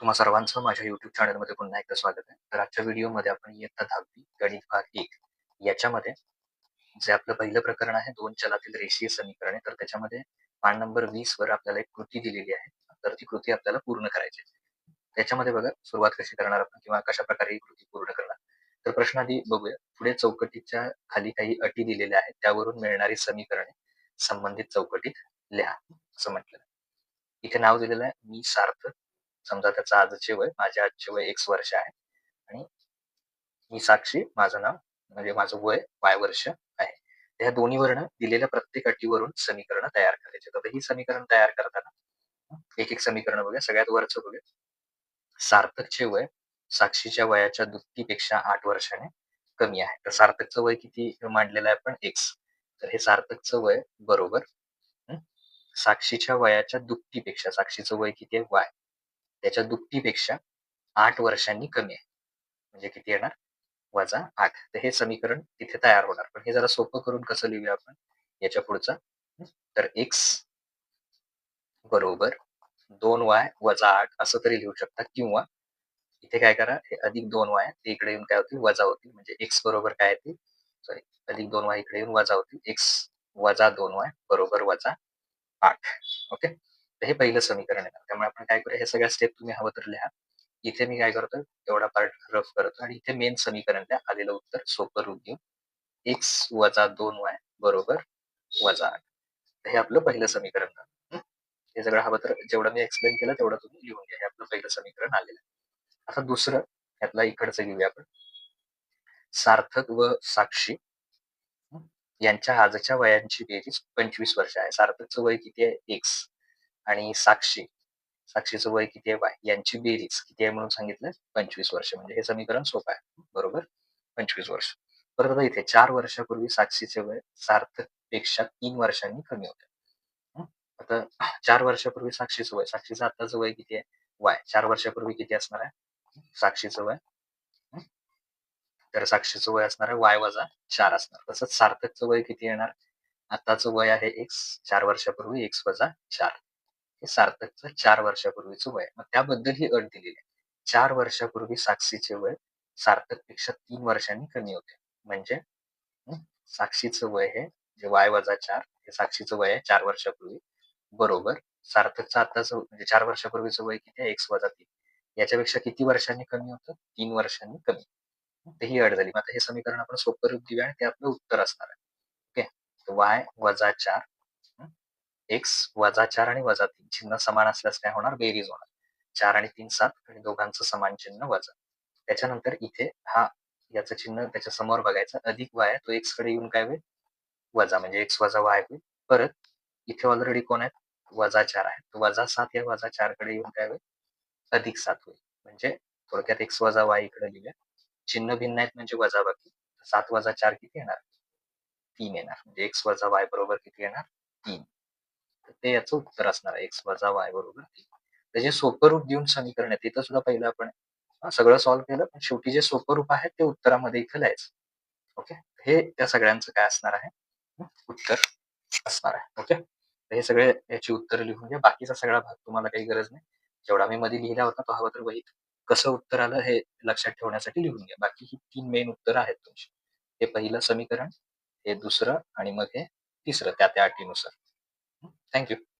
तुम्हा सर्वांचं माझ्या युट्यूब चॅनलमध्ये पुन्हा एकदा स्वागत आहे. तर आजच्या व्हिडिओमध्ये आपण इयत्ता दहावी गणित भाग एक याच्यामध्ये जे आपलं पहिलं प्रकरण आहे दोन चलातील रेषीय समीकरणे तर त्याच्यामध्ये पान नंबर वीस वर आपल्याला एक कृती दिलेली आहे. तर ती कृती आपल्याला पूर्ण करायची आहे. त्याच्यामध्ये बघा सुरुवात कशी करणार आपण किंवा कशा प्रकारे ही कृती पूर्ण करणार? तर प्रश्न आधी बघूया. पुढे चौकटीच्या खाली काही अटी दिलेल्या आहेत. त्यावरून मिळणारी समीकरणे संबंधित चौकटीत लिहा असं म्हटलं इथे नाव दिलेलं आहे मी सार्थक समजा त्याचं आजचे वय माझ्या आजचे वय एक्स वर्ष आहे. आणि मी साक्षी माझं नाव म्हणजे माझं वय वाय वर्ष आहे. ह्या दोन्ही वर्ण दिलेल्या प्रत्येक अटीवरून समीकरण तयार करायचे. तर ही समीकरण तयार करताना एक एक समीकरण बघूया. सगळ्यात वरचं बघूया. सार्थकचे वय साक्षीच्या वयाच्या दुप्पटीपेक्षा आठ वर्षाने कमी आहे. तर सार्थकचं वय किती मांडलेलं आहे आपण? एक्स तर हे सार्थकचं वय बरोबर साक्षीच्या वयाच्या दुप्पटीपेक्षा साक्षीचं वय किती आहे? वाय त्याच्या दुपटीपेक्षा आठ वर्षांनी कमी आहे. म्हणजे किती येणार? वजा आठ. तर हे समीकरण तिथे तयार होणार. पण हे जरा सोपं करून कसं लिहूया आपण? याच्या पुढचं. तर एक्स बरोबर दोन वाय वजा आठ असं तरी लिहू शकता. किंवा इथे काय करा? हे अधिक दोन वाय ते इकडे येऊन काय होतील? वजा होतील. म्हणजे एक्स बरोबर काय येतील? सॉरी अधिक दोन वाय इकडे येऊन वजा होतील. एक्स वजा दोन वाय बरोबर वजा आठ. ओके तर हे पहिलं समीकरण येणार. त्यामुळे आपण काय करूया हे सगळ्या स्टेप तुम्ही हवं तर लिहा. इथे मी काय करतो एवढा पार्ट रफ करतो आणि इथे मेन समीकरण द्या. आलेलं उत्तर सोपं रूप घेऊन. एक्स वजा दोन वाय बरोबर वजा आठ. हे आपलं पहिलं समीकरण झालं. हे? सगळं हवं तर जेवढं मी एक्सप्लेन केलं तेवढं तुम्ही लिहून घ्या. हे आपलं पहिलं समीकरण आलेलं आता दुसरं यातला इकडचं घेऊया आपण. सार्थक व साक्षी. यांच्या आजच्या वयांची बेरीज पंचवीस वर्ष आहे. सार्थकचं वय किती आहे? एक्स आणि साक्षी साक्षीचं वय किती आहे? वाय यांची बेरीज किती आहे म्हणून सांगितलं पंचवीस वर्ष. म्हणजे हे समीकरण सोपं आहे. बरोबर? पंचवीस वर्ष. परत आता इथे चार वर्षापूर्वी साक्षीचे वय सार्थकपेक्षा तीन वर्षांनी कमी होते. आता चार वर्षापूर्वी साक्षीचं वय साक्षीचं आताचं वय किती आहे? वाय. चार वर्षापूर्वी किती असणार आहे? साक्षीचं वय. तर साक्षीचं वय असणार आहे वाय वजा चार असणार. तसंच सार्थकचं वय किती येणार? आताचं वय आहे एक्स चार वर्षापूर्वी एक्स वजा चार. हे सार्थकचं चार वर्षापूर्वीचं वय मग त्याबद्दल ही अट दिलेली आहे. चार वर्षापूर्वी साक्षीचे वय सार्थकपेक्षा तीन वर्षांनी कमी होते. म्हणजे साक्षीचं वय हे जे वाय वजा चार हे साक्षीचं वय आहे चार वर्षापूर्वी. बरोबर. सार्थकचं आताच म्हणजे चार वर्षापूर्वीचं वय किती आहे? एक्स वजा तीन. याच्यापेक्षा किती वर्षांनी कमी होतं? तीन वर्षांनी कमी. ही अड झाली. आता हे समीकरण आपण सोपं रूप देऊया आणि ते आपलं उत्तर असणार आहे. ओके? वाय वजा चार एक्स वजा चार आणि वजा तीन चिन्ह समान असल्यास काय होणार? बेरीज होणार. चार आणि तीन सात आणि दोघांचं समान चिन्ह वजा. त्याच्यानंतर इथे हा याचं चिन्ह त्याच्यासमोर बघायचं. अधिक वाय तो एक्सकडे येऊन काय होईल? वजा म्हणजे एक्स वजा वाय होईल. परत इथे ऑलरेडी कोण आहेत? वजा चार आहेत. वजा सात या वजा चारकडे येऊन काय होईल? अधिक सात होईल. म्हणजे थोडक्यात एक्स वजा वाय इकडे लिहिल्या चिन्ह भिन्न आहेत म्हणजे वजा बाकी. सात वजा चार किती येणार? तीन येणार. म्हणजे एक्स वजा वाय बरोबर किती येणार? तीन. ते याचं उत्तर असणार आहे एक्स वजा वाय बरोबर. त्याचे सोपं रूप देऊन समीकरण आहे तिथं सुद्धा पहिलं आपण सगळं सॉल्व्ह केलं पण शेवटी जे सोपं रूप आहे ते उत्तरामध्ये इथं लिहायचं. ओके हे त्या सगळ्यांचं काय असणार आहे? उत्तर असणार आहे. ओके हे सगळे याची उत्तर लिहून घ्या. बाकीचा सगळा भाग तुम्हाला काही गरज नाही. जेवढा मी मध्ये लिहिला होता तो हवा तर वहीत. कसं उत्तर आलं हे लक्षात ठेवण्यासाठी लिहून घ्या. बाकी ही तीन मेन उत्तर आहेत तुमची. हे पहिलं समीकरण हे दुसरं आणि मग हे तिसरं त्या त्या अटीनुसार. Thank you.